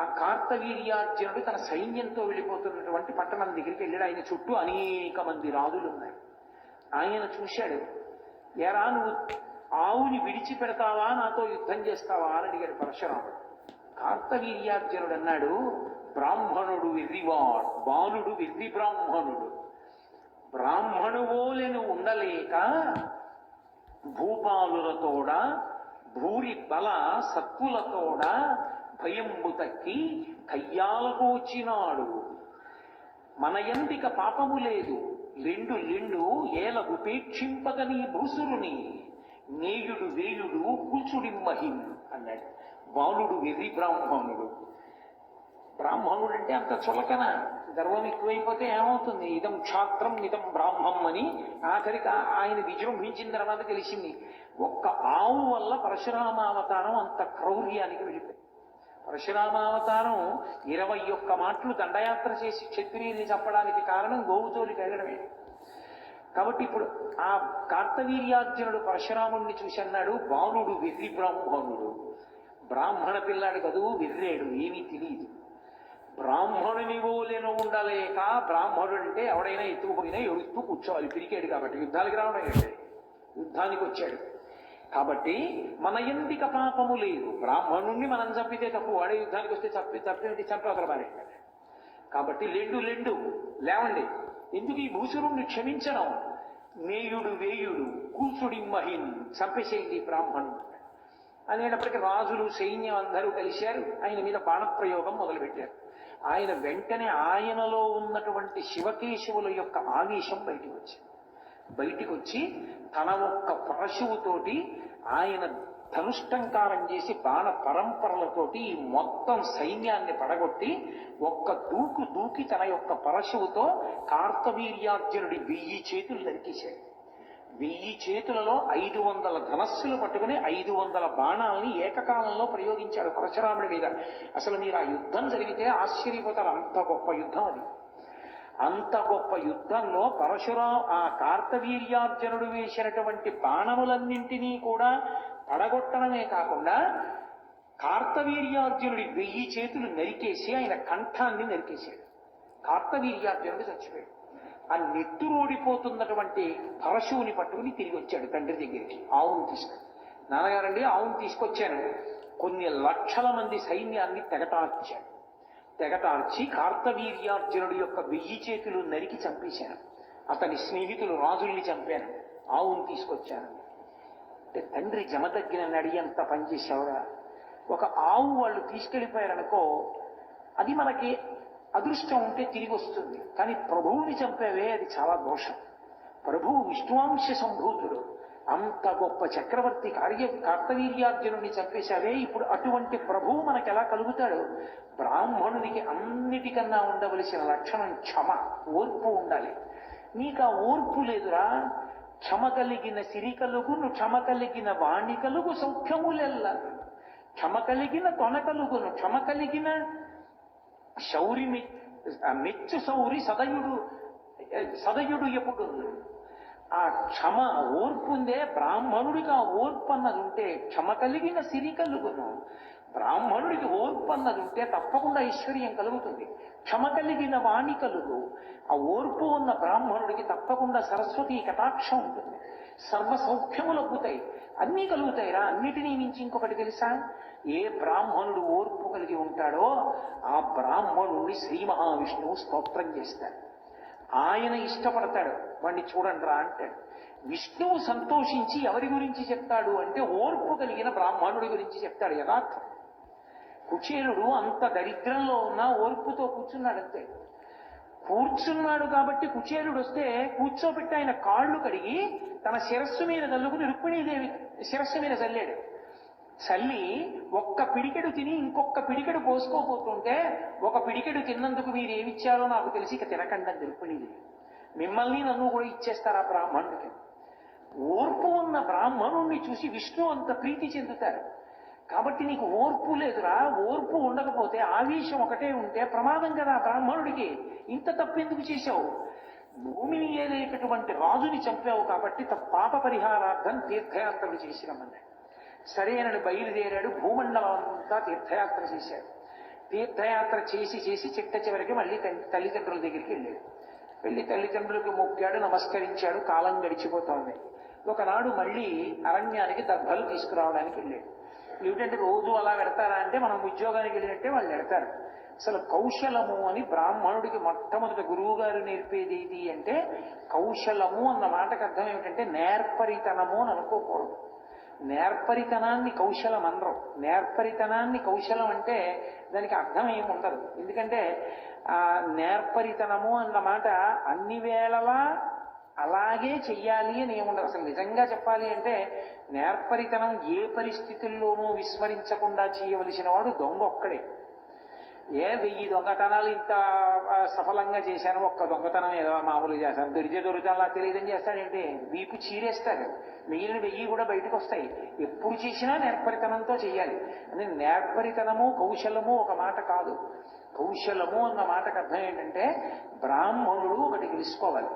ఆ కార్తవీర్యార్జునుడు తన సైన్యంతో వెళ్ళిపోతున్నటువంటి పట్టణం దగ్గరికి వెళ్ళాడు. ఆయన చుట్టూ అనేక మంది రాజులు ఉన్నాయి ఆయన చూశాడు ఎరా నువ్వు ఆవుని విడిచిపెడతావా? నాతో యుద్ధం చేస్తావా? అని అడిగాడు పరశురాముడు. కార్తవీర్యార్జునుడు అన్నాడు బ్రాహ్మణుడు వెర్రివాడు బాలుడు వెర్రి బ్రాహ్మణుడు. బ్రాహ్మణువోలెను ఉండలేక భూపాలులతోడ భూరి బల సత్తులతోడ భయంబు తక్కి కయ్యాలకు మన ఎందిక పాపము లేదు. రెండు లెండు ఏల ఉపేక్షింపగని భూసురుని. నేయుడు వేయుడు కూచుడిమ్మహిం అన్నాడు. బాలుడు వెర్రి బ్రాహ్మణుడు. బ్రాహ్మణుడు అంటే అంత చులకన. గర్వం ఎక్కువైపోతే ఏమవుతుంది? ఇదం క్షాత్రం ఇదం బ్రాహ్మం అని ఆఖరికి ఆయన విజృంభించిన తర్వాత తెలిసింది. ఒక్క ఆవు వల్ల పరశురామావతారం అంత క్రౌర్యానికి వెళ్ళిపోయింది. పరశురామావతారం ఇరవై ఒక్క మాటలు దండయాత్ర చేసి క్షత్రియుల్ని చంపడానికి కారణం గోవుతోలికి వెళ్ళడమే. కాబట్టి ఇప్పుడు ఆ కార్తవీర్యార్జునుడు పరశురాముణ్ణి చూసి అన్నాడు బాలుడు విర్రి బ్రాహ్మణుడు. బ్రాహ్మణ పిల్లాడు కదూ విర్రేడు ఏమీ తెలియదు బ్రాహ్మణుని ఓలెను ఉండలేక బ్రాహ్మణుడు అంటే ఎవడైనా ఎత్తుకుపోయినా ఎత్తు కూర్చోవాలి. పిరికాడు కాబట్టి యుద్ధానికి రావడం యుద్ధానికి వచ్చాడు. కాబట్టి మన ఎందిక పాపము లేదు? బ్రాహ్మణుణ్ణి మనం చంపితే తప్పు వాడే యుద్ధానికి వస్తే చంపి చంపి చంపి అవతల కాబట్టి లెండు లెండు లేవండి. ఎందుకు ఈ భూసురుణ్ణి క్షమించడం? నేయుడు వేయుడు కూసుడి మహిన్ చంపేసేయండి బ్రాహ్మణుడు అనేటప్పటికీ రాజులు సైన్యం అందరూ కలిశారు. ఆయన మీద బాణప్రయోగం మొదలుపెట్టారు. ఆయన వెంటనే ఆయనలో ఉన్నటువంటి శివకేశవుల యొక్క ఆవేశం బయటికి వచ్చింది. బయటికి వచ్చి తన ఒక్క పరశువుతోటి ఆయన ధనుష్టంకారం చేసి బాణ పరంపరలతోటి ఈ మొత్తం సైన్యాన్ని పడగొట్టి ఒక్క దూకు దూకి తన యొక్క పరశువుతో కార్తవీర్యార్జునుడి వెయ్యి చేతులు నరికేశాడు. వెయ్యి చేతులలో ఐదు వందల ధనస్సులు పట్టుకుని ఐదు వందల బాణాలని ఏకకాలంలో ప్రయోగించాడు పరశురాముడి మీద. అసలు మీరు ఆ యుద్ధం జరిగితే ఆశ్చర్యపోతారు. అంత గొప్ప యుద్ధం అది. అంత గొప్ప యుద్ధంలో పరశురా ఆ కార్తవీర్యార్జునుడు వేసినటువంటి బాణములన్నింటినీ కూడా పడగొట్టడమే కాకుండా కార్తవీర్యార్జునుడి వెయ్యి చేతులు నరికేసి ఆయన కంఠాన్ని నరికేశాడు. కార్తవీర్యార్జునుడు చచ్చిపోయాడు. ఆ నెత్తురోడిపోతున్నటువంటి పరశువుని పట్టుకుని తిరిగి వచ్చాడు తండ్రి దగ్గరికి. ఆవును తీసుకుని. నాన్నగారండి ఆవును తీసుకొచ్చాను. కొన్ని లక్షల మంది సైన్యాన్ని తెగటార్చాడు తెగటార్చి కార్తవీర్యార్జునుడి యొక్క వెయ్యి చేతులు నరికి చంపేశాను. అతని స్నేహితులు రాజుల్ని చంపాను. ఆవును తీసుకొచ్చాను. అంటే తండ్రి జమదగ్గిన నడి అంత పనిచేసావురా ఒక ఆవు వాళ్ళు తీసుకెళ్ళిపోయారనుకో అది మనకి అదృష్టం ఉంటే తిరిగి వస్తుంది. కానీ ప్రభువుని చంపేవే అది చాలా దోషం. ప్రభువు విష్ణువాంశ సంభూతుడు. అంత గొప్ప చక్రవర్తి కార్య కార్తవీర్యార్జునుడిని చంపేశావే ఇప్పుడు అటువంటి ప్రభువు మనకు ఎలా కలుగుతాడు? బ్రాహ్మణునికి అన్నిటికన్నా ఉండవలసిన లక్షణం క్షమ ఓర్పు ఉండాలి. నీకు ఆ ఓర్పు లేదురా. క్షమ కలిగిన సిరి కలుగును క్షమ కలిగిన వాణి కలుగు సౌఖ్యములెల్ల. క్షమ కలిగిన తొన కలుగును క్షమ కలిగిన శౌరి మె- మెచ్చు సౌరి సదయుడు సదయుడు ఎప్పుడు? ఆ క్షమ ఓర్పుందే బ్రాహ్మణుడికి ఆ ఓర్పు అన్నది ఉంటే క్షమ కలిగిన సిరి కలుగును. బ్రాహ్మణుడికి ఓర్పు అన్నది ఉంటే తప్పకుండా ఐశ్వర్యం కలుగుతుంది. క్షమ కలిగిన వాణి కలుగు. ఆ ఓర్పు ఉన్న బ్రాహ్మణుడికి తప్పకుండా సరస్వతి కటాక్షం ఉంటుంది. సర్వ సౌఖ్యములు అగ్గుతాయి అన్నీ కలుగుతాయిరా. అన్నిటినీ మించి ఇంకొకటి తెలుసా? ఏ బ్రాహ్మణుడు ఓర్పు కలిగి ఉంటాడో ఆ బ్రాహ్మణుడిని శ్రీ మహావిష్ణువు స్తోత్రం చేస్తాడు. ఆయన ఇష్టపడతాడు. వాడిని చూడండి రా అంటాడు. విష్ణువు సంతోషించి ఎవరి గురించి చెప్తాడు అంటే ఓర్పు కలిగిన బ్రాహ్మణుడి గురించి చెప్తాడు యథార్థం. కుచేరుడు అంత దరిద్రంలో ఉన్న ఓర్పుతో కూర్చున్నాడంతే కూర్చున్నాడు కాబట్టి కుచేరుడు వస్తే కూర్చోబెట్టి ఆయన కాళ్ళు కడిగి తన శిరస్సు మీద చల్లుకుని రుక్మిణీదేవి శిరస్సు మీద చల్లాడు చల్లి ఒక్క పిడికెడు తిని ఇంకొక పిడికెడు పోసుకోపోతుంటే ఒక పిడికెడు తిన్నందుకు మీరు ఏమిచ్చారో నాకు తెలిసి ఇక తినకండి రుక్మిణీదేవి. మిమ్మల్ని నన్ను కూడా ఇచ్చేస్తారు ఆ బ్రాహ్మణుడికి? ఓర్పు ఉన్న బ్రాహ్మణుణ్ణి చూసి విష్ణు అంత ప్రీతి చెందుతారు కాబట్టి నీకు ఓర్పు లేదురా. ఓర్పు ఉండకపోతే ఆవేశం ఒకటే ఉంటే ప్రమాదం కదా బ్రాహ్మణుడికి. ఇంత తప్పెందుకు చేశావు? భూమిని ఏలేటటువంటి రాజుని చంపావు కాబట్టి త- పాప పరిహారార్థం తీర్థయాత్రలు చేసి సరేనని బయలుదేరాడు. భూమండలం అంతా తీర్థయాత్ర చేశాడు. తీర్థయాత్ర చేసి చేసి చిట్ట చివరికి మళ్ళీ తల్లిదండ్రుల దగ్గరికి వెళ్ళాడు. వెళ్ళి తల్లిదండ్రులకు మొక్కాడు నమస్కరించాడు కాలం గడిచిపోతోంది. ఒకనాడు మళ్ళీ అరణ్యానికి దర్భలు తీసుకురావడానికి వెళ్ళాడు. ఏమిటంటే రోజు అలా పెడతారా అంటే మనం ఉద్యోగానికి వెళ్ళినట్టే వాళ్ళు పెడతారు అసలు కౌశలము అని బ్రాహ్మణుడికి మొట్టమొదటి గురువు గారు నేర్పేది ఏది అంటే కౌశలము అన్న మాటకు అర్థం ఏమిటంటే నేర్పరితనము అని అనుకోకూడదు. నేర్పరితనాన్ని కౌశలం అనరు. నేర్పరితనాన్ని కౌశలం అంటే దానికి అర్థం ఏమి ఉండదు. ఎందుకంటే ఆ నేర్పరితనము అన్న మాట అన్ని వేళలా అలాగే చెయ్యాలి అని ఏముండదు అసలు నిజంగా చెప్పాలి అంటే నేర్పరితనం ఏ పరిస్థితుల్లోనూ విస్మరించకుండా చేయవలసిన వాడు దొంగ ఒక్కడే. ఏ వెయ్యి దొంగతనాలు ఇంత సఫలంగా చేశాను? ఒక్క దొంగతనం ఏదో మామూలుగా చేశాను. దొరికే దొరికితే తెలియదని చేస్తాడంటే? వీపు చీరేస్తారు మిగిలిన వెయ్యి కూడా బయటకు వస్తాయి ఎప్పుడు చేసినా నేర్పరితనంతో చేయాలి. అంటే నేర్పరితనము కౌశలము ఒక మాట కాదు. కౌశలము అన్న మాటకు అర్థం ఏంటంటే బ్రాహ్మణుడు ఒకటి తెలుసుకోవాలి.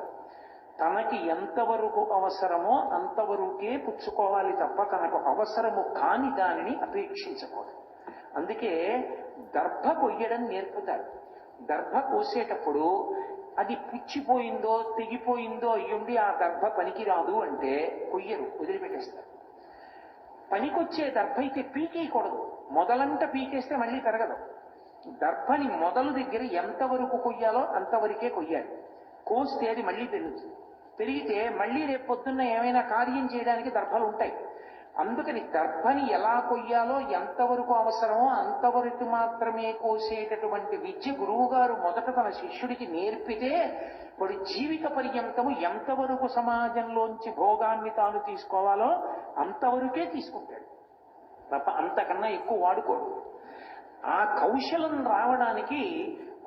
తనకి ఎంతవరకు అవసరమో అంతవరకే పుచ్చుకోవాలి తప్ప తనకు అవసరము కాని దానిని అపేక్షించకూడదు. అందుకే దర్భ కొయ్యడం నేర్పుతారు. దర్భ కోసేటప్పుడు అది పుచ్చిపోయిందో తెగిపోయిందో అయ్యుండి ఆ దర్భ పనికిరాదు అంటే కొయ్యరు వదిలిపెట్టేస్తారు. పనికొచ్చే దర్భ అయితే పీకేయకూడదు. మొదలంట పీకేస్తే మళ్ళీ పెరగదు. దర్భని మొదలు దగ్గర ఎంతవరకు కొయ్యాలో అంతవరకే కొయ్యాలి. కోస్తే అది మళ్ళీ పెరుగుతుంది. పెరిగితే మళ్ళీ రేపు పొద్దున్న ఏమైనా కార్యం చేయడానికి దర్భలు ఉంటాయి. అందుకని దర్భని ఎలా కొయ్యాలో ఎంతవరకు అవసరమో అంతవరకు మాత్రమే కోసేటటువంటి విద్య గురువుగారు మొదట తన శిష్యుడికి నేర్పితే వాడు జీవిత పర్యంతము ఎంతవరకు సమాజంలోంచి భోగాన్ని తాను తీసుకోవాలో అంతవరకే తీసుకుంటాడు. తప్ప అంతకన్నా ఎక్కువ వాడుకోడు. ఆ కౌశలం రావడానికి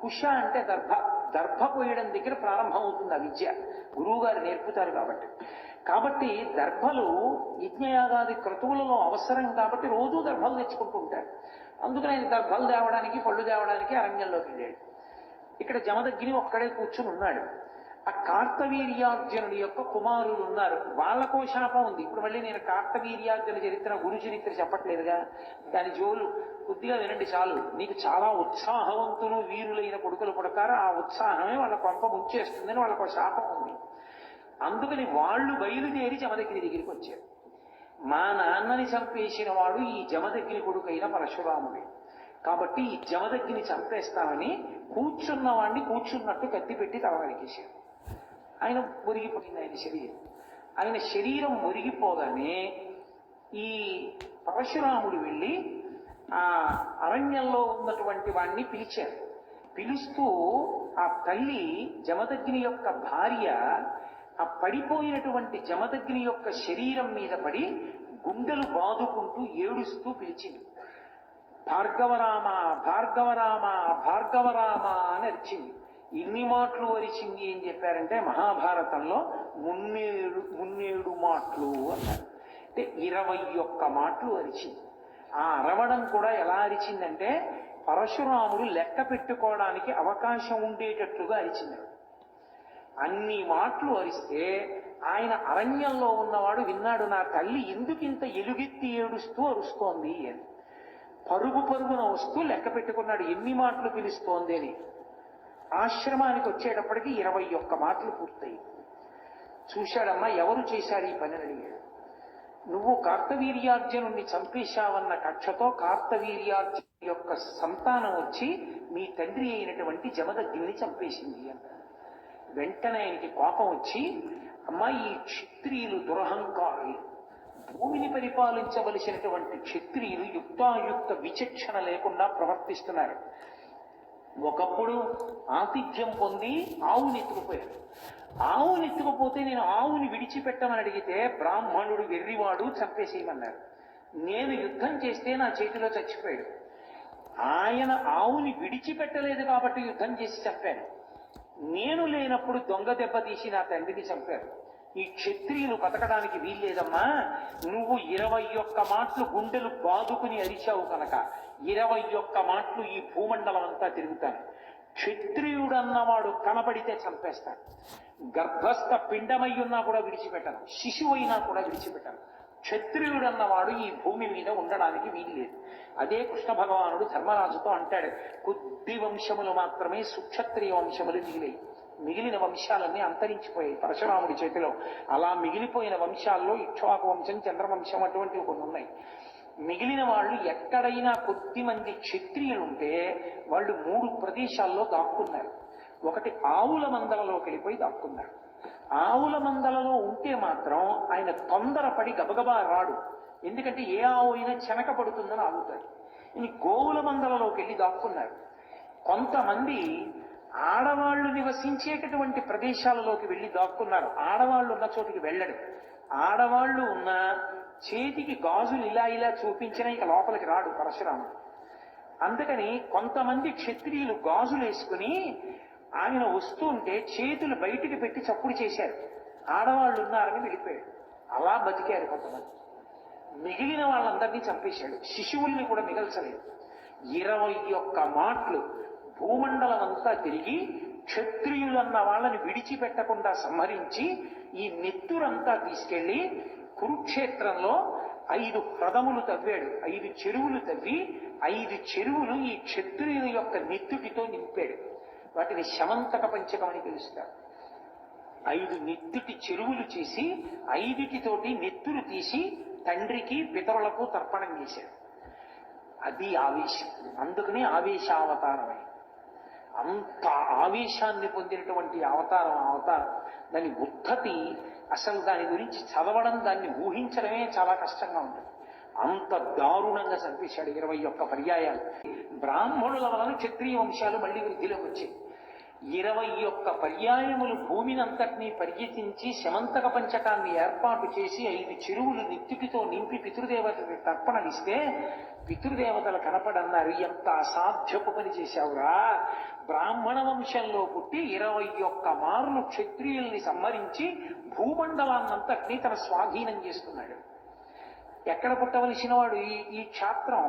కుష అంటే దర్భ. దర్భ పోయడం దగ్గర ప్రారంభమవుతుంది ఆ విద్య. గురువు గారు నేర్పుతారు కాబట్టి. కాబట్టి దర్భలు యజ్ఞయాగాది క్రతువులలో అవసరం కాబట్టి రోజూ దర్భలు తెచ్చుకుంటూ ఉంటారు. అందుకని ఆయన దర్భలు తేవడానికి పళ్ళు తేవడానికి అరణ్యంలోకి వెళ్ళాడు ఇక్కడ జమదగ్గిని ఒక్కడే కూర్చుని ఉన్నాడు. ఆ కార్తవీర్యార్జునుడి యొక్క కుమారులు ఉన్నారు. వాళ్ళకో శాపం ఉంది. ఇప్పుడు మళ్ళీ నేను కార్తవీర్యార్జున చరిత్ర గురు చరిత్ర చెప్పట్లేదుగా. దాని జోలు కొద్దిగా వినండి చాలు. నీకు చాలా ఉత్సాహవంతులు వీరులైన కొడుకులు పుడతారు. ఆ ఉత్సాహమే వాళ్ళ కొంప ముంచేస్తుందని వాళ్ళకు శాపం ఉంది. అందుకని వాళ్ళు బయలుదేరి జమదగిరి దగ్గరికి వచ్చారు. మా నాన్నని చంపేసిన వాడు ఈ జమదగ్గిని కొడుకైన పరశురాముడే. కాబట్టి ఈ జమదగ్గిని చంపేస్తామని కూర్చున్న వాడిని కూర్చున్నట్టు కత్తి పెట్టి తల ఆయన మురిగిపోయింది ఆయన శరీరం ఆయన శరీరం మురిగిపోగానే ఈ పరశురాముడు వెళ్ళి ఆ అరణ్యంలో ఉన్నటువంటి వాణ్ణి పిలిచారు పిలుస్తూ ఆ తల్లి జమదగ్ని యొక్క భార్య ఆ పడిపోయినటువంటి జమదగ్ని యొక్క శరీరం మీద పడి గుండెలు బాదుకుంటూ ఏడుస్తూ పిలిచింది భార్గవరామ భార్గవరామ భార్గవరామ అని అరిచింది ఇన్ని మాటలు అరిచింది ఏం చెప్పారంటే మహాభారతంలో మున్నేడు మున్నేడు మాటలు అన్నారు. అంటే ఇరవై ఒక్క మాటలు అరిచింది. ఆ అరవడం కూడా ఎలా అరిచిందంటే పరశురాముడు లెక్క పెట్టుకోవడానికి అవకాశం ఉండేటట్లుగా అరిచింది. అన్ని మాటలు అరిస్తే ఆయన అరణ్యంలో ఉన్నవాడు విన్నాడు నా తల్లి ఎందుకింత ఎలుగెత్తి ఏడుస్తూ అరుస్తోంది? అని. పరుగు పరుగున వస్తూ లెక్క పెట్టుకున్నాడు ఎన్ని మాటలు పిలుస్తోంది? అని. ఆశ్రమానికి వచ్చేటప్పటికి ఇరవై ఒక్క మాటలు పూర్తయి. చూశాడమ్మా ఎవరు చేశారు ఈ పని అడిగాడు నువ్వు కార్తవీర్యార్జునుణ్ణి చంపేశావన్న కక్షతో కార్తవీర్యార్జును యొక్క సంతానం వచ్చి మీ తండ్రి అయినటువంటి జమదగ్గిని చంపేసింది అన్నాడు వెంటనే ఆయనకి కోపం వచ్చి అమ్మా ఈ క్షత్రియులు దురహంకారులు. భూమిని పరిపాలించవలసినటువంటి క్షత్రియులు యుక్తాయుక్త విచక్షణ లేకుండా ప్రవర్తిస్తున్నారు. ఒకప్పుడు ఆతిథ్యం పొంది ఆవుని ఎత్తుకుపోయాడు. ఆవుని ఎత్తుకుపోతే నేను ఆవుని విడిచిపెట్టమని అడిగితే బ్రాహ్మణుడు వెర్రివాడు చంపేసేయమన్నాడు నేను యుద్ధం చేస్తే నా చేతిలో చచ్చిపోయాడు. ఆయన ఆవుని విడిచిపెట్టలేదు కాబట్టి యుద్ధం చేసి చంపాను నేను లేనప్పుడు దొంగ దెబ్బ తీసి నా తండ్రిని చంపారు ఈ క్షత్రియులు బతకడానికి వీల్లేదమ్మా. నువ్వు ఇరవై ఒక్క మాటలు గుండెలు బాదుకుని అరిచావు కనుక ఇరవై ఒక్క మాటలు ఈ భూమండలం అంతా తిరుగుతాను క్షత్రియుడన్నవాడు కనబడితే చంపేస్తాడు. గర్భస్థ పిండమై ఉన్నా కూడా విడిచిపెట్టను శిశువు అయినా కూడా విడిచిపెట్టను క్షత్రియుడన్నవాడు ఈ భూమి మీద ఉండడానికి వీల్లేదు. అదే కృష్ణ భగవానుడు ధర్మరాజుతో అంటాడు కొద్ది వంశములు మాత్రమే సుక్షత్రియ వంశములు మిగిలాయి మిగిలిన వంశాలన్నీ అంతరించిపోయాయి. పరశురాముడి చేతిలో. అలా మిగిలిపోయిన వంశాల్లో ఇక్ష్వాకు వంశం చంద్రవంశం అటువంటివి కొన్ని ఉన్నాయి. మిగిలిన వాళ్ళు ఎక్కడైనా కొద్ది మంది క్షత్రియులుంటే వాళ్ళు మూడు ప్రదేశాల్లో దాక్కున్నారు. ఒకటి ఆవుల మందలలోకి వెళ్ళిపోయి దాక్కున్నారు. ఆవుల మందలలో ఉంటే మాత్రం ఆయన తొందరపడి గబగబా రాడు. ఎందుకంటే ఏ ఆవు అయినా చెనక పడుతుందని ఆగుతారు. ఇని గోవుల మందలలోకి వెళ్ళి దాక్కున్నారు. కొంతమంది ఆడవాళ్ళు నివసించేటటువంటి ప్రదేశాలలోకి వెళ్ళి దాక్కున్నారు ఆడవాళ్ళు ఉన్న చోటికి వెళ్ళడు. ఆడవాళ్ళు ఉన్న చేతికి గాజులు ఇలా ఇలా చూపించినా ఇక లోపలికి రాడు పరశురాముడు. అందుకని కొంతమంది క్షత్రియులు గాజులు వేసుకుని ఆయన వస్తుంటే చేతులు బయటికి పెట్టి చప్పుడు చేశారు. ఆడవాళ్ళు ఉన్నారని వెళ్ళిపోయాడు. అలా బతికారు కొంతమంది. మిగిలిన వాళ్ళందరినీ చంపేశాడు. శిశువుల్ని కూడా మిగల్చలేదు. ఇరవై ఒక్క మాటలు భూమండలం అంతా తిరిగి క్షత్రియులన్న వాళ్ళని విడిచిపెట్టకుండా సంహరించి ఈ నెత్తురంతా తీసుకెళ్ళి కురుక్షేత్రంలో ఐదు హ్రదములు తవ్వాడు. ఐదు చెరువులు తవ్వి ఐదు చెరువులు ఈ క్షత్రియుల యొక్క నెత్తుటితో నింపాడు. వాటిని శమంతక పంచకం అని పిలుస్తారు. ఐదు నెత్తుటి చెరువులు చేసి ఐదుటితోటి నెత్తులు తీసి తండ్రికి పితరులకు తర్పణం చేశాడు. అది ఆవేశం. అందుకని ఆవేశావతారమైంది. అంత ఆవేశాన్ని పొందినటువంటి అవతారం అవతారం. దాని ఉద్ధతి అసలు దాని గురించి చదవడం దాన్ని ఊహించడమే చాలా కష్టంగా ఉంటుంది. అంత దారుణంగా చంపేశాడు ఇరవై ఒక్క పర్యాయాలు. బ్రాహ్మణుల వలన క్షత్రియ వంశాలు మళ్ళీ వృద్ధిలోకి వచ్చాయి. ఇరవై ఒక్క పర్యాయములు భూమినంతటినీ పర్యటించి శమంతక పంచకాన్ని ఏర్పాటు చేసి ఐదు చెరువులు నిత్తికితో నింపి పితృదేవతకి తర్పణలిస్తే పితృదేవతలు కనపడన్నారు ఎంత అసాధ్యపు పని చేశావురా. బ్రాహ్మణ వంశంలో పుట్టి ఇరవై ఒక్క మారులు క్షత్రియుల్ని సంహరించి భూమండలాన్నంతటినీ తన స్వాధీనం చేసుకున్నాడు. ఎక్కడ పుట్టవలసిన వాడు ఈ ఈ క్షాత్రం?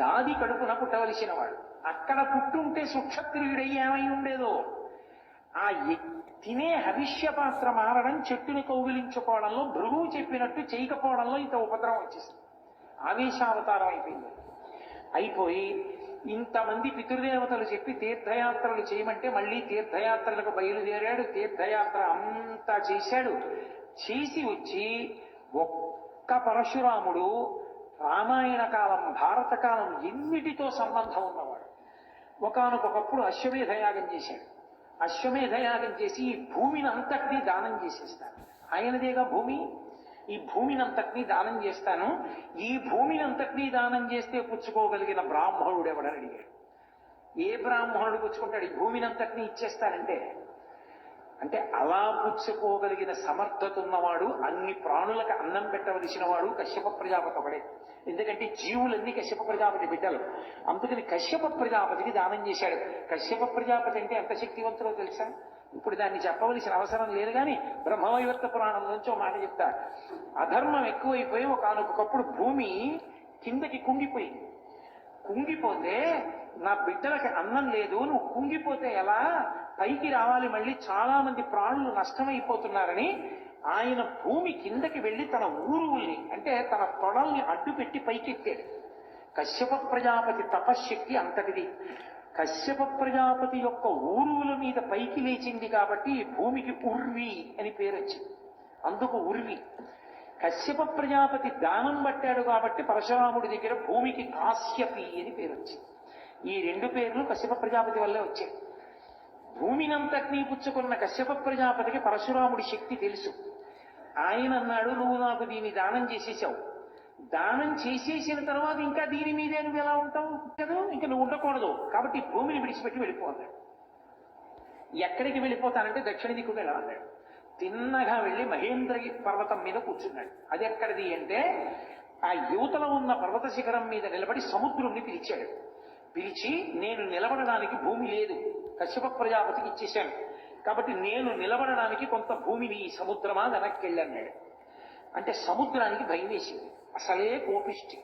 గాది కడుపున పుట్టవలసిన వాడు అక్కడ పుట్టుంటే సుక్షత్రియుడై ఏమై ఉండేదో ఆ తినే హవిష్య పాత్ర మారడం చెట్టుని కౌగిలించుకోవడంలో భృగువు చెప్పినట్టు చేయకపోవడంలో ఇంత ఉపద్రవం వచ్చేసింది. ఆవేశావతారం అయిపోయింది. అయిపోయి ఇంతమంది పితృదేవతలు చెప్పి తీర్థయాత్రలు చేయమంటే మళ్ళీ తీర్థయాత్రలకు బయలుదేరాడు. తీర్థయాత్ర అంతా చేశాడు. చేసి వచ్చి ఒక్క పరశురాముడు రామాయణ కాలం భారతకాలం ఎన్నిటితో సంబంధం ఉన్నవాడు? ఒకానొకప్పుడు అశ్వమేధ యాగం చేశాడు. అశ్వమేధ యాగం చేసి ఈ భూమిని అంతటినీ దానం చేసేస్తాడు. ఆయనదేగా భూమి? ఈ భూమిని అంతటినీ దానం చేస్తాను. ఈ భూమిని అంతటినీ దానం చేస్తే పుచ్చుకోగలిగిన బ్రాహ్మణుడు ఎవడని అడిగాడు. ఏ బ్రాహ్మణుడు పుచ్చుకుంటాడు? ఈ భూమిని అంతటినీ ఇచ్చేస్తానంటే అంటే అలా పుచ్చుకోగలిగిన సమర్థత ఉన్నవాడు అన్ని ప్రాణులకు అన్నం పెట్టవలసిన వాడు కశ్యప ప్రజాపతి ఒకడే ఎందుకంటే జీవులన్నీ కశ్యప ప్రజాపతి బిడ్డలు. అందుకని కశ్యప ప్రజాపతికి దానం చేశాడు. కశ్యప ప్రజాపతి అంటే ఎంత శక్తివంతుడో తెలుసా? ఇప్పుడు దాన్ని చెప్పవలసిన అవసరం లేదు కానీ బ్రహ్మవైవర్త పురాణం నుంచి ఒక మాట చెప్తా. అధర్మం ఎక్కువైపోయి ఒకనొకప్పుడు భూమి కిందకి కుంగిపోయింది. కుంగిపోతే నా బిడ్డలకి అన్నం లేదు నువ్వు కుంగిపోతే ఎలా? పైకి రావాలి మళ్ళీ చాలా మంది ప్రాణులు నష్టమైపోతున్నారని ఆయన భూమి కిందకి వెళ్ళి తన ఊరువుల్ని అంటే తన తొడల్ని అడ్డుపెట్టి పైకెత్తాడు. కశ్యప ప్రజాపతి తపశ్శక్తి అంతటిది. కశ్యప ప్రజాపతి యొక్క ఊరువుల మీద పైకి లేచింది కాబట్టి భూమికి ఉర్వి అని పేరు వచ్చింది. అందుకు ఉర్వి. కశ్యప ప్రజాపతి దానం పట్టాడు కాబట్టి పరశురాముడి దగ్గర భూమికి కాశ్యపి అని పేరు వచ్చింది. ఈ రెండు పేర్లు కశ్యప ప్రజాపతి వల్లే వచ్చాయి. భూమినంతటినీ పుచ్చుకున్న కశ్యప ప్రజాపతికి పరశురాముడి శక్తి తెలుసు. ఆయన అన్నాడు నువ్వు నాకు దీన్ని దానం చేసేసావు. దానం చేసేసిన తర్వాత ఇంకా దీని మీదే నువ్వు ఎలా ఉంటావు? కదా ఇంకా నువ్వు ఉండకూడదు. కాబట్టి భూమిని విడిచిపెట్టి వెళ్ళిపోతాడు ఎక్కడికి వెళ్ళిపోతానంటే దక్షిణ దిక్కు వెళ్ళాలన్నాడు తిన్నగా వెళ్ళి మహేంద్రగి పర్వతం మీద కూర్చున్నాడు. అది ఎక్కడిది అంటే ఆ యువతలో ఉన్న పర్వత శిఖరం మీద నిలబడి సముద్రుణ్ణి పిలిచాడు. పిలిచి నేను నిలబడడానికి భూమి లేదు. కశ్యప ప్రజాపతికి ఇచ్చేశాను. కాబట్టి నేను నిలబడడానికి కొంత భూమిని ఈ సముద్రమా వెనక్కి వెళ్ళన్నాడు అంటే సముద్రానికి భయం వేసింది. అసలే కోపిష్టి.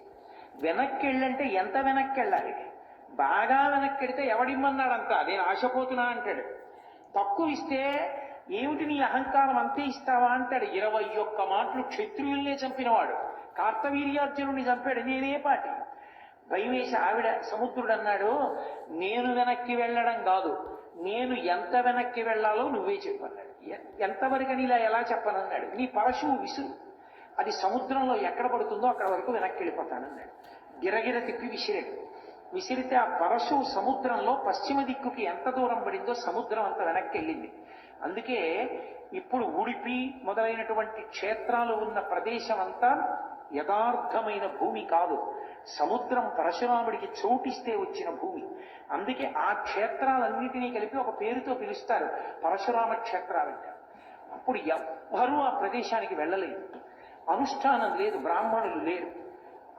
వెనక్కి వెళ్ళంటే ఎంత వెనక్కి వెళ్ళాలి? బాగా వెనక్కి వెడితే ఎవడిమ్మన్నాడంత? నేను ఆశపోతున్నా అంటాడు. తక్కువ ఇస్తే ఏమిటి నీ అహంకారం అంతే ఇస్తావా అంటాడు. ఇరవై ఒక్క మాటలు క్షత్రియుల్నే చంపినవాడు. కార్తవీర్యార్జునుడిని చంపాడు. నేనే పాటి. భయం వేసి ఆవిడ సముద్రుడు అన్నాడు నేను వెనక్కి వెళ్ళడం కాదు నేను ఎంత వెనక్కి వెళ్ళాలో నువ్వే చెప్పన్నాడు. ఎ- ఎంతవరకని ఇలా ఎలా చెప్పనన్నాడు? నీ పరశువు విసురు అది సముద్రంలో ఎక్కడ పడుతుందో అక్కడ వరకు వెనక్కి వెళ్ళిపోతానన్నాడు. గిరగిర తిప్పి విసిరాడు. విసిరితే ఆ పరశువు సముద్రంలో పశ్చిమ దిక్కుకి ఎంత దూరం పడిందో సముద్రం అంత వెనక్కి వెళ్ళింది. అందుకే ఇప్పుడు ఉడిపి మొదలైనటువంటి క్షేత్రాలు ఉన్న ప్రదేశం అంతా యథార్థమైన భూమి కాదు. సముద్రం పరశురాముడికి చోటిస్తే వచ్చిన భూమి. అందుకే ఆ క్షేత్రాలన్నిటినీ కలిపి ఒక పేరుతో పిలుస్తారు. పరశురామ క్షేత్రాలంటారు అప్పుడు ఎవ్వరూ ఆ ప్రదేశానికి వెళ్ళలేదు. అనుష్ఠానం లేదు బ్రాహ్మణులు లేరు.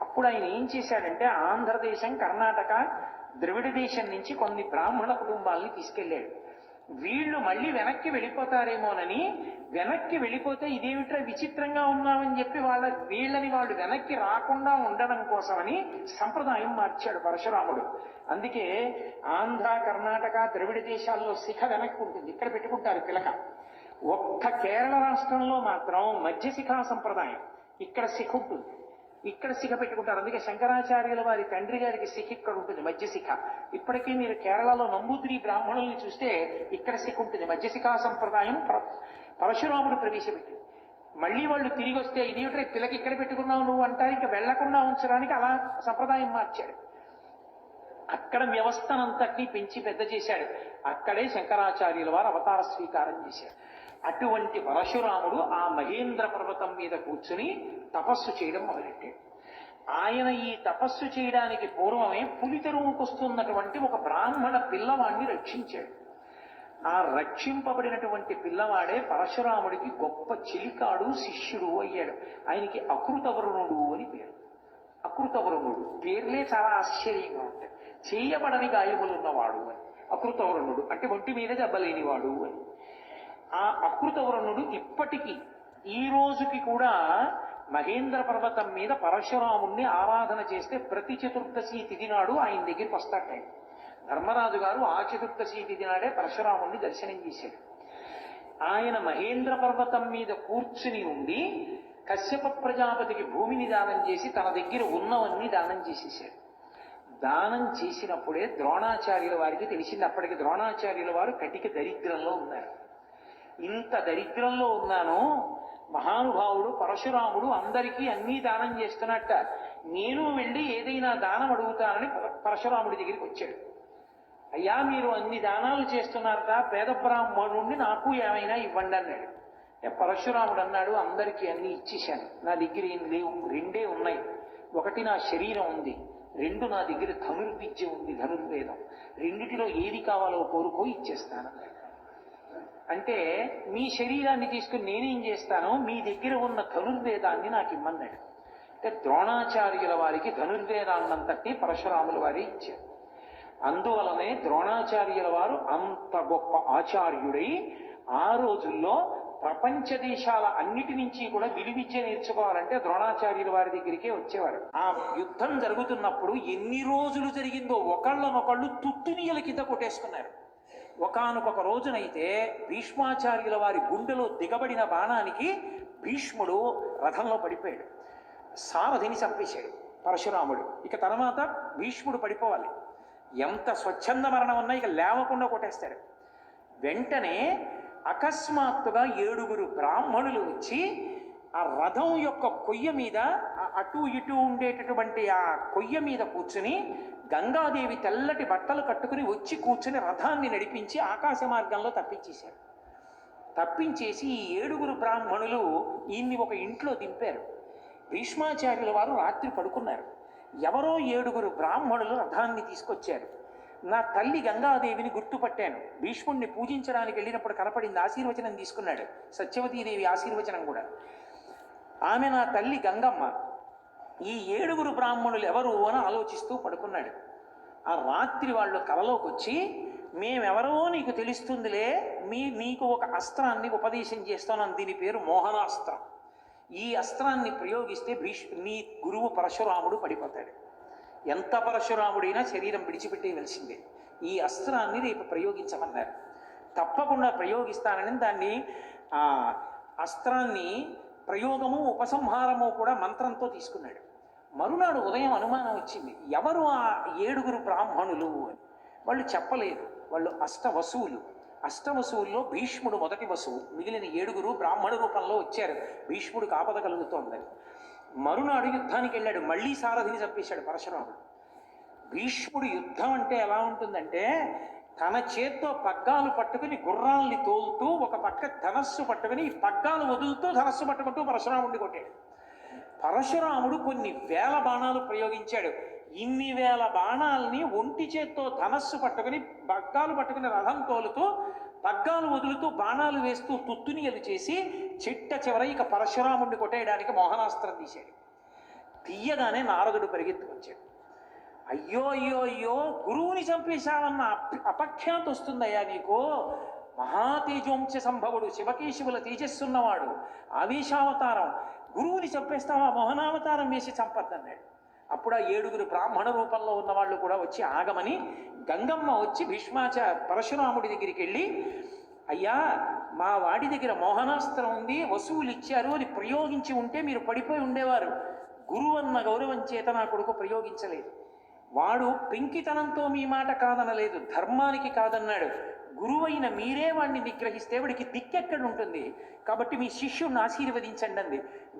అప్పుడు ఆయన ఏం చేశాడంటే ఆంధ్రదేశం కర్ణాటక ద్రవిడ దేశం నుంచి కొన్ని బ్రాహ్మణ కుటుంబాలని తీసుకెళ్ళాడు. వీళ్ళు మళ్ళీ వెనక్కి వెళ్ళిపోతారేమోనని వెనక్కి వెళ్ళిపోతే ఇదేమిట్రా విచిత్రంగా ఉన్నామని చెప్పి వాళ్ళ వీళ్ళని వాళ్ళు వెనక్కి రాకుండా ఉండడం కోసమని సంప్రదాయం మార్చాడు పరశురాముడు. అందుకే ఆంధ్ర కర్ణాటక ద్రవిడ దేశాల్లో శిఖ వెనక్కి ఉంటుంది. ఇక్కడ పెట్టుకుంటారు పిలక ఒక్క కేరళ రాష్ట్రంలో మాత్రం మధ్య శిఖా సంప్రదాయం. ఇక్కడ శిఖ ఉంటుంది. ఇక్కడ శిఖ పెట్టుకుంటారు. అందుకే శంకరాచార్యుల వారి తండ్రి గారికి శిఖ ఇక్కడ ఉంటుంది మధ్య శిఖ. ఇప్పటికీ మీరు కేరళలో నంబూద్రి బ్రాహ్మణుల్ని చూస్తే ఇక్కడ శిఖ ఉంటుంది. మధ్య శిఖా సంప్రదాయం పర- పరశురాముడు ప్రవేశపెట్టింది. మళ్ళీ వాళ్ళు తిరిగి వస్తే ఇదేమిట్రా పిల్లకి ఇక్కడ పెట్టుకున్నావు నువ్వు అంటారు ఇంకా వెళ్ళకుండా ఉంచడానికి అలా సంప్రదాయం మార్చాడు. అక్కడ వ్యవస్థనంతటినీ పెంచి పెద్ద చేశాడు. అక్కడే శంకరాచార్యుల వారు అవతార స్వీకారం చేశారు. అటువంటి పరశురాముడు ఆ మహేంద్ర పర్వతం మీద కూర్చుని తపస్సు చేయడం మొదలెట్టాడు. ఆయన ఈ తపస్సు చేయడానికి పూర్వమే పులితెరువుకొస్తున్నటువంటి ఒక బ్రాహ్మణ పిల్లవాడిని రక్షించాడు. ఆ రక్షింపబడినటువంటి పిల్లవాడే పరశురాముడికి గొప్ప చిలికాడు శిష్యుడు అయ్యాడు. ఆయనకి అకృతవరుణుడు అని పేరు. అకృతవరుణుడు. పేర్లే చాలా ఆశ్చర్యంగా ఉంటాయి. చేయబడని గాయములున్నవాడు అని. అకృతవరుణుడు. అంటే ఒంటి మీద దెబ్బలేనివాడు అని. ఆ అకృతవరుణుడు ఇప్పటికీ ఈ రోజుకి కూడా మహేంద్ర పర్వతం మీద పరశురాముణ్ణి ఆరాధన చేస్తే ప్రతి చతుర్దశి తిథి నాడు ఆయన దగ్గరికి వస్తాడు ఆయన. ధర్మరాజు గారు ఆ చతుర్దశి తిథి నాడే పరశురాముణ్ణి దర్శనం చేశాడు. ఆయన మహేంద్ర పర్వతం మీద కూర్చుని ఉండి కశ్యప ప్రజాపతికి భూమిని దానం చేసి తన దగ్గర ఉన్నవన్నీ దానం చేసేసాడు దానం చేసినప్పుడే ద్రోణాచార్యుల వారికి తెలిసింది. అప్పటికి ద్రోణాచార్యుల వారు కటిక దరిద్రంలో ఉన్నారు. ఇంత దరిద్రంలో ఉన్నాను మహానుభావుడు పరశురాముడు అందరికీ అన్నీ దానం చేస్తున్నట్ట. నేను వెళ్ళి ఏదైనా దానం అడుగుతానని పరశురాముడి దగ్గరికి వచ్చాడు. అయ్యా మీరు అన్ని దానాలు చేస్తున్నారట పేద బ్రాహ్మణుణ్ణి నాకు ఏమైనా ఇవ్వండి అన్నాడు. పరశురాముడు అన్నాడు అందరికీ అన్ని ఇచ్చేశాను. నా దగ్గర ఏం లేవు రెండే ఉన్నాయి. ఒకటి నా శరీరం ఉంది రెండు నా దగ్గర ధనుర్విద్య ఉంది ధనుర్వేదం. రెండిటిలో ఏది కావాలో కోరుకో ఇచ్చేస్తానన్నాడు అంటే మీ శరీరాన్ని తీసుకుని నేనేం చేస్తానో మీ దగ్గర ఉన్న ధనుర్వేదాన్ని నాకు ఇమ్మన్నాడు. అంటే ద్రోణాచార్యుల వారికి ధనుర్వేదాన్నంతటి పరశురాముల వారి ఇచ్చారు. అందువలనే ద్రోణాచార్యుల వారు అంత గొప్ప ఆచార్యుడై ఆ రోజుల్లో ప్రపంచ దేశాల అన్నిటి నుంచి కూడా విలువిద్య నేర్చుకోవాలంటే ద్రోణాచార్యుల వారి దగ్గరికే వచ్చేవారు. ఆ యుద్ధం జరుగుతున్నప్పుడు ఎన్ని రోజులు జరిగిందో ఒకళ్ళనొకళ్ళు తుత్తునియల కింద కొట్టేసుకున్నారు. ఒకానొక రోజునైతే భీష్మాచార్యుల వారి గుండెలో దిగబడిన బాణానికి భీష్ముడు రథంలో పడిపోయాడు. సారథిని చంపేశాడు పరశురాముడు. ఇక తర్వాత భీష్ముడు పడిపోవాలి. ఎంత స్వచ్ఛంద మరణం ఉన్నా ఇక లేవకుండా కొట్టేస్తాడు. వెంటనే అకస్మాత్తుగా ఏడుగురు బ్రాహ్మణులు వచ్చి ఆ రథం యొక్క కొయ్య మీద అటు ఇటు ఉండేటటువంటి ఆ కొయ్య మీద కూర్చుని గంగాదేవి తెల్లటి బట్టలు కట్టుకుని వచ్చి కూర్చుని రథాన్ని నడిపించి ఆకాశ మార్గంలో తప్పించేశారు. తప్పించేసి ఈ ఏడుగురు బ్రాహ్మణులు ఈయన్ని ఒక ఇంట్లో దింపారు. భీష్మాచార్యుల వారు రాత్రి పడుకున్నారు. ఎవరో ఏడుగురు బ్రాహ్మణులు రథాన్ని తీసుకొచ్చారు. నా తల్లి గంగాదేవిని గుర్తుపట్టాను. భీష్ముడిని పూజించడానికి వెళ్ళినప్పుడు కనపడింది ఆశీర్వచనం తీసుకున్నాడు. సత్యవతీదేవి ఆశీర్వచనం కూడా. ఆమె నా తల్లి గంగమ్మ. ఈ ఏడుగురు బ్రాహ్మణులు ఎవరు అని ఆలోచిస్తూ పడుకున్నాడు. ఆ రాత్రి వాళ్ళు కలలోకి వచ్చి మేమెవరో నీకు తెలుస్తుందిలే మీ నీకు ఒక అస్త్రాన్ని ఉపదేశం చేస్తాను దీని పేరు మోహనాస్త్రం. ఈ అస్త్రాన్ని ప్రయోగిస్తే భీష్ నీ గురువు పరశురాముడు పడిపోతాడు. ఎంత పరశురాముడైనా శరీరం విడిచిపెట్టేయవలసిందే. ఈ అస్త్రాన్ని రేపు ప్రయోగించమన్నారు. తప్పకుండా ప్రయోగిస్తానని దాన్ని ఆ అస్త్రాన్ని ప్రయోగము ఉపసంహారము కూడా మంత్రంతో తీసుకున్నాడు. మరునాడు ఉదయం అనుమానం వచ్చింది. ఎవరు ఆ ఏడుగురు బ్రాహ్మణులు అని. వాళ్ళు చెప్పలేదు. వాళ్ళు అష్టవసువులు అష్టవసువుల్లో భీష్ముడు మొదటి వసువు మిగిలిన ఏడుగురు బ్రాహ్మణ రూపంలో వచ్చారు. భీష్ముడికి ఆపద కలుగుతోందని. మరునాడు యుద్ధానికి వెళ్ళాడు. మళ్ళీ సారథిని చంపేశాడు పరశురాముడు. భీష్ముడు యుద్ధం అంటే ఎలా ఉంటుందంటే తన చేత్తో పగ్గాలు పట్టుకుని గుర్రాల్ని తోలుతూ ఒక పక్క ధనస్సు పట్టుకుని ఈ పగ్గాలు వదులుతూ ధనస్సు పట్టుకుంటూ పరశురాముడిని కొట్టాడు. పరశురాముడు కొన్ని వేల బాణాలు ప్రయోగించాడు. ఇన్ని వేల బాణాల్ని ఒంటి చేత్తో ధనస్సు పట్టుకుని బగ్గాలు పట్టుకుని రథం తోలుతూ పగ్గాలు వదులుతూ బాణాలు వేస్తూ తుత్తునియలు చేసి చిట్ట చివర ఇక పరశురాముడిని కొట్టేయడానికి మోహనాస్త్రం తీశాడు. తీయగానే నారదుడు పరిగెత్తుకొచ్చాడు అయ్యో అయ్యో అయ్యో గురువుని చంపేశావన్న అపఖ్యాత వస్తుందయ్యా నీకు. మహాతేజోంశ సంభవుడు శివకేశవుల తేజస్సున్నవాడు ఆవేశావతారం. గురువుని చంపేస్తావా? మోహనావతారం వేసి చంపద్దన్నాడు. అప్పుడు ఆ ఏడుగురు బ్రాహ్మణ రూపంలో ఉన్న వాళ్ళు కూడా వచ్చి ఆగమని గంగమ్మ వచ్చి భీష్మాచ పరశురాముడి దగ్గరికి వెళ్ళి అయ్యా మా వాడి దగ్గర మోహనాస్త్రం ఉంది వసూలు ఇచ్చారు అని ప్రయోగించి ఉంటే మీరు పడిపోయి ఉండేవారు. గురువు అన్న గౌరవం చేత నా కొడుకు ప్రయోగించలేదు. వాడు పెంకితనంతో మీ మాట కాదనలేదు ధర్మానికి కాదన్నాడు. గురువైన మీరే వాడిని నిగ్రహిస్తే వాడికి దిక్కెక్కడ ఉంటుంది కాబట్టి మీ శిష్యుడిని ఆశీర్వదించండి అంది.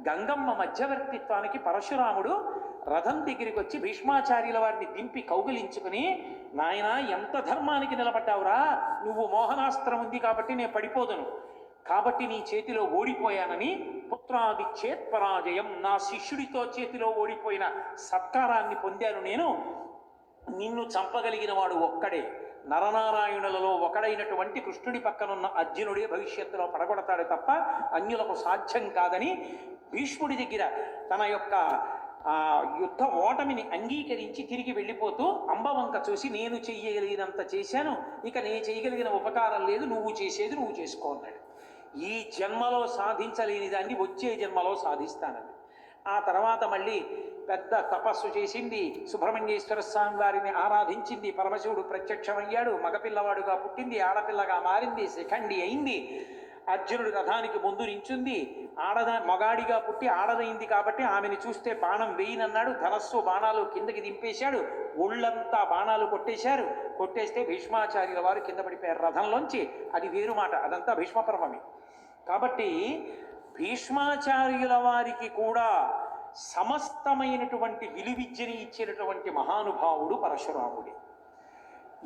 గంగమ్మ మధ్యవర్తిత్వానికి పరశురాముడు రథం దగ్గరికి వచ్చి భీష్మాచార్యుల వారిని దింపి కౌగిలించుకుని నాయన ఎంత ధర్మానికి నిలబడ్డావురా? నువ్వు మోహనాస్త్రం ఉంది కాబట్టి నేను పడిపోదును. కాబట్టి నీ చేతిలో ఓడిపోయానని పుత్రాదిచ్చేత్ పరాజయం. నా శిష్యుడితో చేతిలో ఓడిపోయిన సత్కారాన్ని పొందాను నేను. నిన్ను చంపగలిగిన వాడు ఒక్కడే. నరనారాయణులలో ఒకడైనటువంటి కృష్ణుడి పక్కనున్న అర్జునుడే భవిష్యత్తులో పడగొడతాడు తప్ప అన్యులకు సాధ్యం కాదని భీష్ముడి దగ్గర తన యొక్క యుద్ధ ఓటమిని అంగీకరించి తిరిగి వెళ్ళిపోతూ అంబవంక చూసి నేను చెయ్యగలిగినంత చేశాను. ఇక నేను చేయగలిగిన ఉపకారం లేదు. నువ్వు చేసేది నువ్వు చేసుకో అన్నాడు. ఈ జన్మలో సాధించలేని దాన్ని వచ్చే జన్మలో సాధిస్తానని. ఆ తర్వాత మళ్ళీ పెద్ద తపస్సు చేసింది. సుబ్రహ్మణ్యేశ్వర స్వామి వారిని ఆరాధించింది. పరమశివుడు ప్రత్యక్షమయ్యాడు. మగపిల్లవాడుగా పుట్టింది. ఆడపిల్లగా మారింది. శిఖండి అయింది. అర్జునుడు రథానికి ముందు నించుంది. ఆడద మగాడిగా పుట్టి ఆడదైంది కాబట్టి ఆమెను చూస్తే బాణం వేయినన్నాడు. ధనస్సు బాణాలు కిందకి దింపేశాడు. ఒళ్ళంతా బాణాలు కొట్టేశారు. కొట్టేస్తే భీష్మాచార్యుల వారు కింద పడిపోయారు రథంలోంచి అది వేరు మాట అదంతా భీష్మపర్వమే. కాబట్టి భీష్మాచార్యుల వారికి కూడా సమస్తమైనటువంటి విలువిద్యని ఇచ్చినటువంటి మహానుభావుడు పరశురాముడే.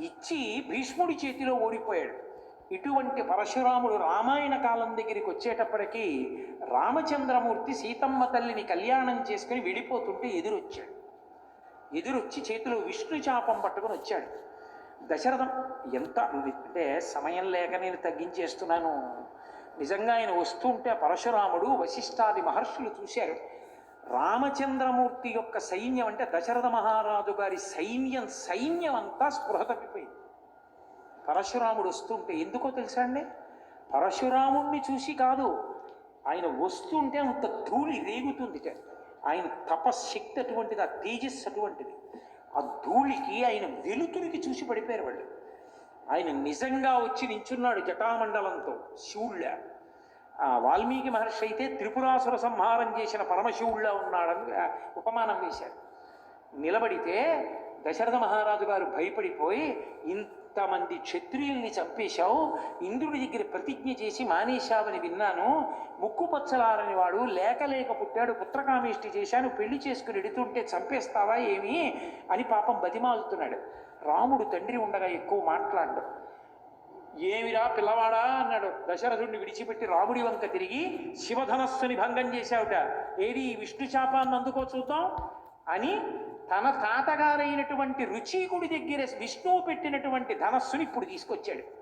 ఇచ్చి భీష్ముడి చేతిలో ఓడిపోయాడు. ఇటువంటి పరశురాముడు రామాయణ కాలం దగ్గరికి వచ్చేటప్పటికీ రామచంద్రమూర్తి సీతమ్మ తల్లిని కళ్యాణం చేసుకుని వెళ్ళిపోతుంటే ఎదురొచ్చాడు. ఎదురొచ్చి చేతిలో విష్ణు చాపం పట్టుకుని వచ్చాడు. దశరథం ఎంత అంటే సమయం లేక నేను తగ్గించేస్తున్నాను. నిజంగా ఆయన వస్తుంటే పరశురాముడు వశిష్ఠాది మహర్షులు చూశారు. రామచంద్రమూర్తి యొక్క సైన్యం అంటే దశరథ మహారాజు గారి సైన్యం సైన్యం అంతా స్పృహ తప్పిపోయింది. పరశురాముడు వస్తుంటే ఎందుకో తెలుసా అండి? పరశురాముణ్ణి చూసి కాదు ఆయన వస్తుంటే అంత ధూళి రేగుతుంది ఆయన తపశక్తి అటువంటిది ఆ తేజస్సు అటువంటిది. ఆ ధూళికి ఆయన వెలుతురికి చూసి పడిపోయారు వాళ్ళు. ఆయన నిజంగా వచ్చి నించున్నాడు జటామండలంతో శివుళ్ళ ఆ వాల్మీకి మహర్షి అయితే త్రిపురాసుర సంహారం చేసిన పరమశివుళ్ళ ఉన్నాడని ఉపమానం వేశారు నిలబడితే దశరథ మహారాజు గారు భయపడిపోయి ఇంతమంది క్షత్రియుల్ని చంపేశావు ఇంద్రుడి దగ్గర ప్రతిజ్ఞ చేసి మానేశావని విన్నాను ముక్కు పచ్చలారని వాడు లేక లేక పుట్టాడు పుత్రకామేష్టి చేశాను పెళ్ళి చేసుకుని ఎడుతుంటే చంపేస్తావా ఏమి? అని పాపం బతిమాలుతున్నాడు. రాముడు తండ్రి ఉండగా ఎక్కువ మాట్లాడు ఏమిరా పిల్లవాడా అన్నాడు. దశరథుడిని విడిచిపెట్టి రాముడి వంక తిరిగి శివధనస్సుని భంగం చేశావుట. ఏది ఈ విష్ణు శాపాన్ని అందుకో చూద్దాం అని తన తాతగారైనటువంటి రుచీకుడి దగ్గర విష్ణువు పెట్టినటువంటి ధనస్సుని ఇప్పుడు తీసుకొచ్చాడు.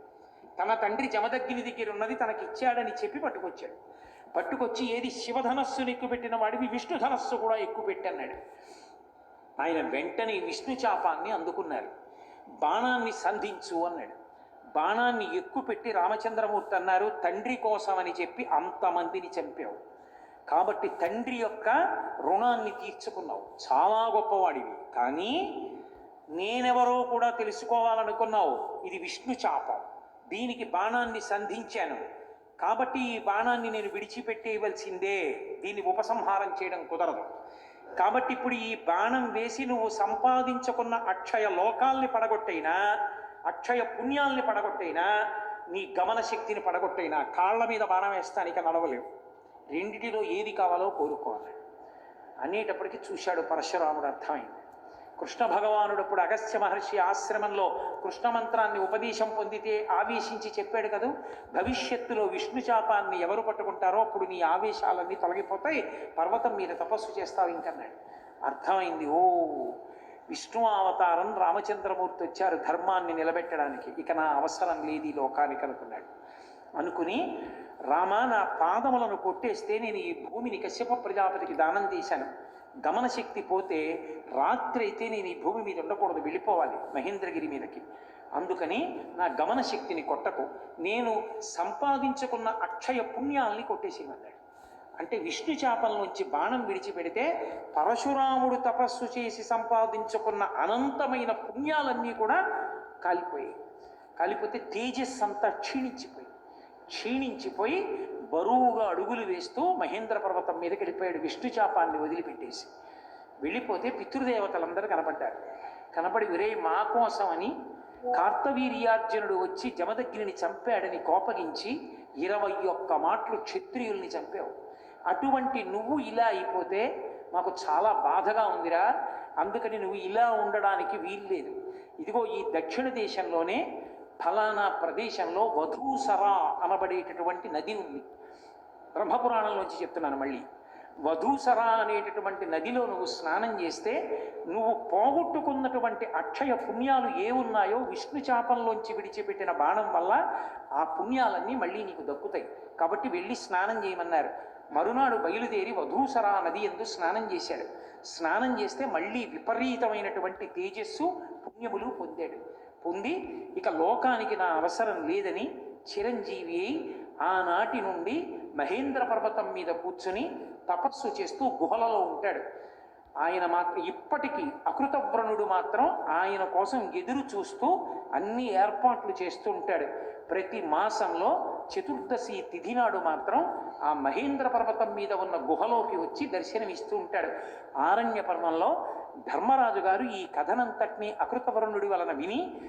తన తండ్రి జమదగ్గిని దగ్గర ఉన్నది తనకిచ్చాడని చెప్పి పట్టుకొచ్చాడు. పట్టుకొచ్చి ఏది శివధనస్సుని ఎక్కుపెట్టిన వాడివి విష్ణు ధనస్సు కూడా ఎక్కువ పెట్టన్నాడు. ఆయన వెంటనే విష్ణు చాపాన్ని అందుకున్నారు. బాణాన్ని సంధించు అన్నాడు. బాణాన్ని ఎక్కుపెట్టి రామచంద్రమూర్తి అన్నారు తండ్రి కోసం అని చెప్పి అంతమందిని చంపావు. కాబట్టి తండ్రి యొక్క రుణాన్ని తీర్చుకున్నావు. చాలా గొప్పవాడివి. కానీ నేనెవరో కూడా తెలుసుకోవాలనుకున్నావు. ఇది విష్ణు చాపం. దీనికి బాణాన్ని సంధించాను. కాబట్టి ఈ బాణాన్ని నేను విడిచిపెట్టేయవలసిందే. దీన్ని ఉపసంహారం చేయడం కుదరదు. కాబట్టి ఇప్పుడు ఈ బాణం వేసి నువ్వు సంపాదించుకున్న అక్షయ లోకాల్ని పడగొట్టైనా అక్షయ పుణ్యాల్ని పడగొట్టైనా? నీ గమన శక్తిని పడగొట్టైనా? కాళ్ళ మీద బాణం వేస్తానిక నడవలేవు. రెండిటిలో ఏది కావాలో కోరుకోవాలి. అనేటప్పటికీ చూశాడు పరశురాముడు అర్థమైంది. కృష్ణ భగవానుడు అప్పుడు అగస్త్య మహర్షి ఆశ్రమంలో కృష్ణ మంత్రాన్ని ఉపదేశం పొందితే ఆవేశించి చెప్పాడు కదూ? భవిష్యత్తులో విష్ణు శాపాన్ని ఎవరు పట్టుకుంటారో అప్పుడు నీ ఆవేశాలన్నీ తొలగిపోతాయి. పర్వతం మీద తపస్సు చేస్తావు ఇంకన్నాడు. అర్థమైంది. ఓ విష్ణు అవతారం రామచంద్రమూర్తి వచ్చారు ధర్మాన్ని నిలబెట్టడానికి. ఇక నా అవసరం లేదు ఈ లోకానికి అనుకున్నాడు. అనుకుని రామ నా పాదములను కొట్టేస్తే నేను ఈ భూమిని కశ్యప ప్రజాపతికి దానం చేశాను. గమనశక్తి పోతే రాత్రి అయితే నేను ఈ భూమి మీద ఉండకూడదు వెళ్ళిపోవాలి మహేంద్రగిరి మీదకి. అందుకని నా గమన శక్తిని కొట్టకు. నేను సంపాదించుకున్న అక్షయ పుణ్యాల్ని కొట్టేసేయమన్నాడు. అంటే విష్ణు నుంచి బాణం విడిచిపెడితే పరశురాముడు తపస్సు చేసి సంపాదించుకున్న అనంతమైన పుణ్యాలన్నీ కూడా కాలిపోయాయి. కాలిపోతే తేజస్ అంతా క్షీణించిపోయి క్షీణించిపోయి బరువుగా అడుగులు వేస్తూ మహేంద్ర పర్వతం మీదకి వెళ్ళిపోయాడు విష్ణు చాపాన్ని వదిలిపెట్టేసి. వెళ్ళిపోతే పితృదేవతలందరూ కనపడ్డారు. కనపడి విరే మా కోసమని కార్తవీర్యార్జునుడు వచ్చి జమదగ్నిని చంపాడని కోపగించి ఇరవై ఒక్క మాటలు క్షత్రియుల్ని చంపావు. అటువంటి నువ్వు ఇలా అయిపోతే మాకు చాలా బాధగా ఉందిరా. అందుకని నువ్వు ఇలా ఉండడానికి వీల్లేదు. ఇదిగో ఈ దక్షిణ దేశంలోనే ఫలానా ప్రదేశంలో వధూసరా అనబడేటటువంటి నది ఉంది. బ్రహ్మపురాణంలోంచి చెప్తున్నాను మళ్ళీ. వధూసర అనేటటువంటి నదిలో నువ్వు స్నానం చేస్తే నువ్వు పోగొట్టుకున్నటువంటి అక్షయ పుణ్యాలు ఏ ఉన్నాయో విష్ణు చాపంలోంచి విడిచిపెట్టిన బాణం వల్ల ఆ పుణ్యాలన్నీ మళ్ళీ నీకు దక్కుతాయి. కాబట్టి వెళ్ళి స్నానం చేయమన్నారు. మరునాడు బయలుదేరి వధూసరా నది ఎందు స్నానం చేశాడు. స్నానం చేస్తే మళ్ళీ విపరీతమైనటువంటి తేజస్సు పుణ్యములు పొందాడు. పొంది ఇక లోకానికి నా అవసరం లేదని చిరంజీవి అయి ఆనాటి నుండి మహేంద్ర పర్వతం మీద కూర్చుని తపస్సు చేస్తూ గుహలలో ఉంటాడు. ఆయన మాత్రం ఇప్పటికీ అకృతవ్రణుడు మాత్రం ఆయన కోసం ఎదురు చూస్తూ అన్ని ఏర్పాట్లు చేస్తూ ఉంటాడు. ప్రతి మాసంలో చతుర్దశి తిథి నాడు మాత్రం ఆ మహేంద్ర పర్వతం మీద ఉన్న గుహలోకి వచ్చి దర్శనమిస్తూ ఉంటాడు. ఆరణ్య పర్వంలో ధర్మరాజు గారు ఈ కథనంతటినీ అకృతవర్ణుడి వలన విని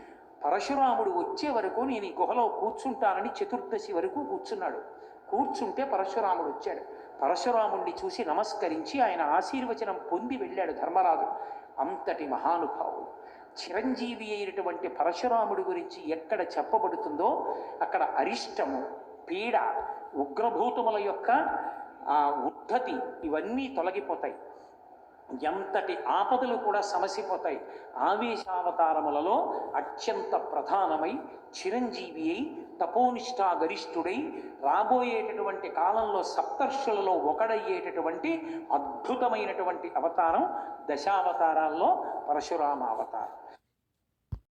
పరశురాముడు వచ్చే వరకు నేను ఈ గుహలో కూర్చుంటానని చతుర్దశి వరకు కూర్చున్నాడు. కూర్చుంటే పరశురాముడు వచ్చాడు. పరశురాముణ్ణి చూసి నమస్కరించి ఆయన ఆశీర్వచనం పొంది వెళ్ళాడు ధర్మరాజు. అంతటి మహానుభావుడు. చిరంజీవి అయినటువంటి పరశురాముడి గురించి ఎక్కడ చెప్పబడుతుందో అక్కడ అరిష్టము పీడ ఉగ్రభూతముల యొక్క ఆ ఉద్ధతి ఇవన్నీ తొలగిపోతాయి. ఎంతటి ఆపదలు కూడా సమసిపోతాయి. ఆవేశావతారములలో అత్యంత ప్రధానమై చిరంజీవి అయి తపోనిష్ట గరిష్ఠుడై రాబోయేటటువంటి కాలంలో సప్తర్షులలో ఒకడయ్యేటటువంటి అద్భుతమైనటువంటి అవతారం దశావతారాల్లో పరశురామ అవతారం